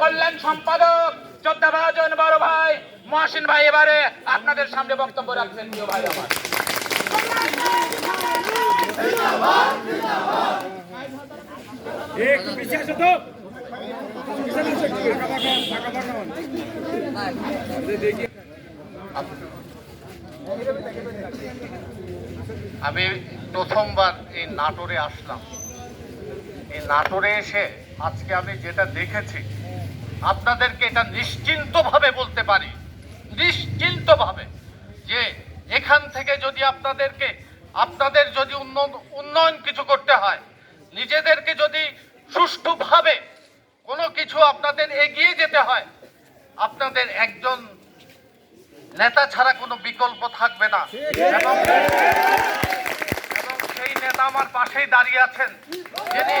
কল্যাণ সম্পাদক যোদ্ধা যোদ্ধাভাজন বড় ভাই মহাসিন ভাই এবারে আপনাদের সামনে বক্তব্য রাখছেন প্রিয় ভাই আমার। একটু পিছিয়ে আসো তো। আমি প্রথমবার এই নাটোরে আসলাম। এই নাটোরে এসে আজকে আমি যেটা দেখেছি আপনাদেরকে এটা নিশ্চিন্তভাবে বলতে পারি। নিশ্চিন্তভাবে যে এখান থেকে যদি আপনাদেরকে, আপনাদের যদি উন্নয়ন কিছু করতে হয়, নিজেদেরকে যদি সুষ্ঠুভাবে কোনো কিছু আপনাদের এগিয়ে যেতে হয়, আপনাদের একজন নেতা ছাড়া কোনো বিকল্প থাকবে না। এবং সেই নেতা আমার পাশেই দাঁড়িয়ে আছেন, যিনি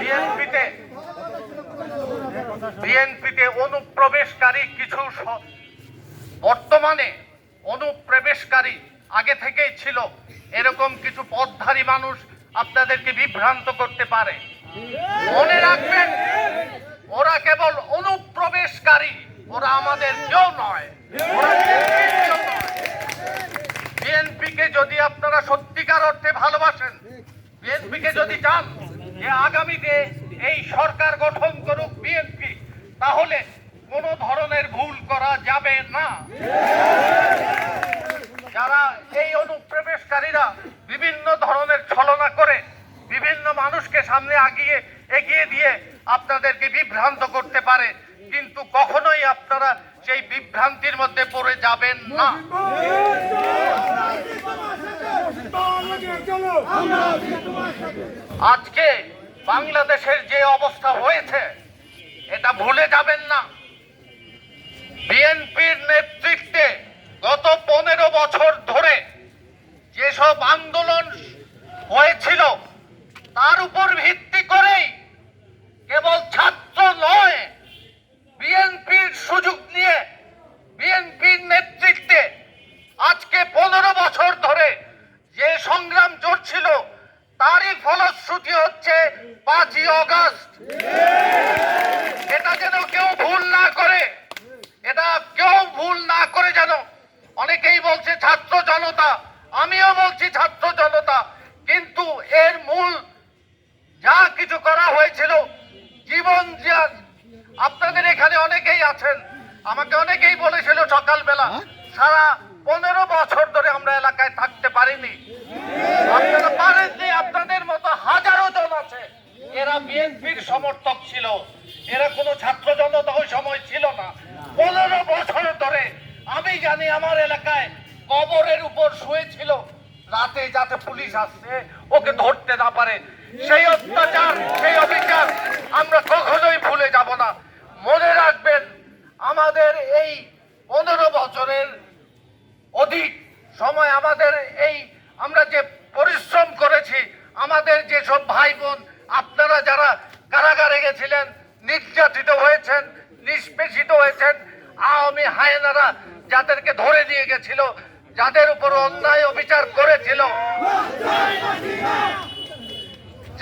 বিএনপিতে বিএনপিতে অনুপ্রবেশকারী কিছু বর্তমানে অনুপ্রবেশকারী আগে থেকেই ছিল এরকম কিছু পথধারী মানুষ আপনাদেরকে বিভ্রান্ত করতে পারে মনে রাখবেন, ওরা কেবল অনুপ্রবেশকারী, ওরা আমাদের কেউ নয়। বিএনপিকে যদি আপনারা সত্যিকার অর্থে ভালোবাসেন, বিএনপিকে যদি চান যে আগামীতে এই সরকার গঠন করুক বিএনপি, তাহলে কোনো ধরনের ভুল করা যাবে না। যারা এই অনুপ্রবেশকারীরা বিভিন্ন ধরনের ছলনা করে, বিভিন্ন মানুষকে সামনে আগিয়ে এগিয়ে দিয়ে আপনাদেরকে বিভ্রান্ত করতে পারে, কিন্তু কখনোই আপনারা সেই বিভ্রান্তির মধ্যে পড়ে যাবেন না। আজকে বাংলাদেশের যে অবস্থা হয়েছে, এটা ভুলে যাবেন না। বিএনপির নেতৃত্বে গত পনেরো বছর ধরে যেসব আন্দোলন হয়েছিল তার উপর ভিত্তি করেই কেবল ছাত্র নয় বিএনপির সুযোগ নিয়ে বিএনপির নেতৃত্বে আজকে পনেরো বছর ধরে যে সংগ্রাম চলছিল তারই ফলশ্রুতি হচ্ছে পাঁচই অগস্ট এটা যেন কেউ ভুল না করে এটা কেউ ভুল না করে যেন। অনেকেই বলছে ছাত্র জনতা আমিও বলছি ছাত্র জনতা কিন্তু এর মূল যা কিছু করা হয়েছিল জীবন আপনাদের এখানে অনেকেই আছেন আমাকে অনেকেই বলেছিল সকালবেলা সারা পনেরো বছর ধরে আমরা এলাকায় থাকতে পারিনি আপনারা পারেননি আপনাদের মতো হাজারো জন আছে এরা বিএনপির সমর্থক ছিল। এরা কোনো ছাত্র জনতা ওই সময় ছিল না। পনেরো বছর ধরে আমি জানি আমার এলাকায় কবরের উপর শুয়েছিল। রাতে যাতে পুলিশ আসছে ওকে ধরতে না পারে। সেই অত্যাচার, সেই অবিচার আমরা কখনোই ভুলে যাব না। মনে রাখবেন, আমাদের এই পনেরো বছরের অধিক সময় আমাদের এই আমরা যে পরিশ্রম করেছি, আমাদের যেসব ভাই বোন গেছিলেন নির্যাতিত হয়েছেন, নিষ্পেষিত হয়েছেন। আওয়ামী হায়নারা যাদেরকে ধরে নিয়ে গেছিল, যাদের উপর অন্যায় অবিচার করেছিল,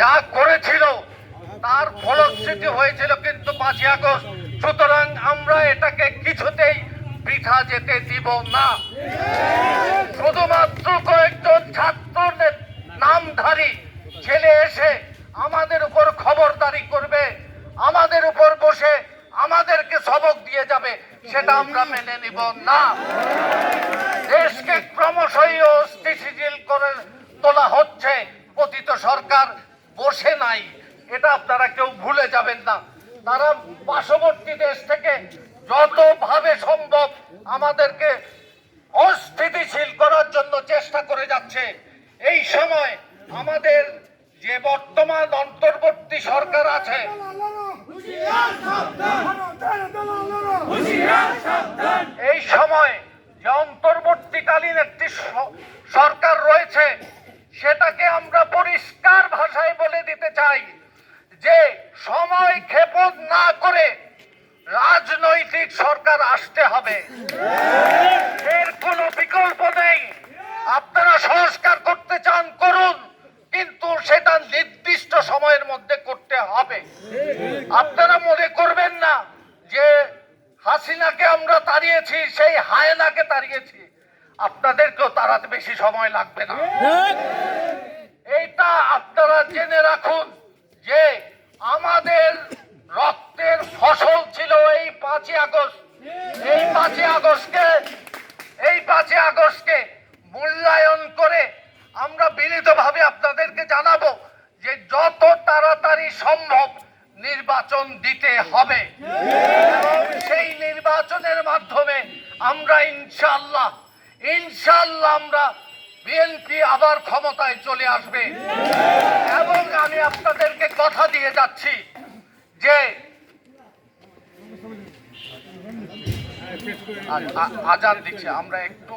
যা করেছিল, তার ফলশ্রুতি হয়েছিল কিন্তু পাঁচই আগস্ট। সুতরাং আমরা এটাকে কিছুতেই বৃথা যেতে দিব না। শুধুমাত্র কয়েকজন ছাত্র নামধারী ছেলে এসে আমাদের উপর খবরদারি করবে আমাদের উপর বসে আমাদেরকে সবক দিয়ে যাবে, সেটা আমরা মেনে নিব না। দেশকে ক্রমশই অস্থিতিশীল করে তোলা হচ্ছে। পতিত সরকার বসে নাই, এটা আপনারা কেউ ভুলে যাবেন না। তারা পার্শ্ববর্তী দেশ থেকে যতভাবে সম্ভব আমাদেরকে অস্থিতিশীল করার জন্য চেষ্টা করে যাচ্ছে। এই সময় আমাদের এই সময় যে অন্তর্বর্তীকালীন একটি সরকার রয়েছে, সেটাকে আমরা পরিষ্কার ভাষায় বলে দিতে চাই যে সময় ক্ষেপণ না করে রাজনৈতিক সরকার আসতে হবে। এর কোনো বিকল্প নেই। আপনারা সংস্কার করতে চান, করুন, কিন্তু সেটা নির্দিষ্ট সময়ের মধ্যে করতে হবে। আপনারা দিয়েছি আপনাদেরকেও তাড়াতে বেশি সময় লাগবে না। এইটা আপনারা জেনে রাখুন যে আমাদের রক্তের ফসল ছিল এই পাঁচই আগস্ট। এই পাঁচই আগস্টকে এই পাঁচই আগস্টকে মূল্যায়ন করে আমরা বিনীতভাবে আপনাদেরকে জানাব যে যত তাড়াতাড়ি সম্ভব নির্বাচন দিতে হবে। সেই নির্বাচনের মাধ্যমে আমরা ইনশাল্লাহ ইনশাল্লাহ আমরা বিএনপি আবার ক্ষমতায় চলে আসবে। এবং আমি আপনাদেরকে কথা দিয়ে যাচ্ছি যে আজান দিচ্ছে, আমরা একটু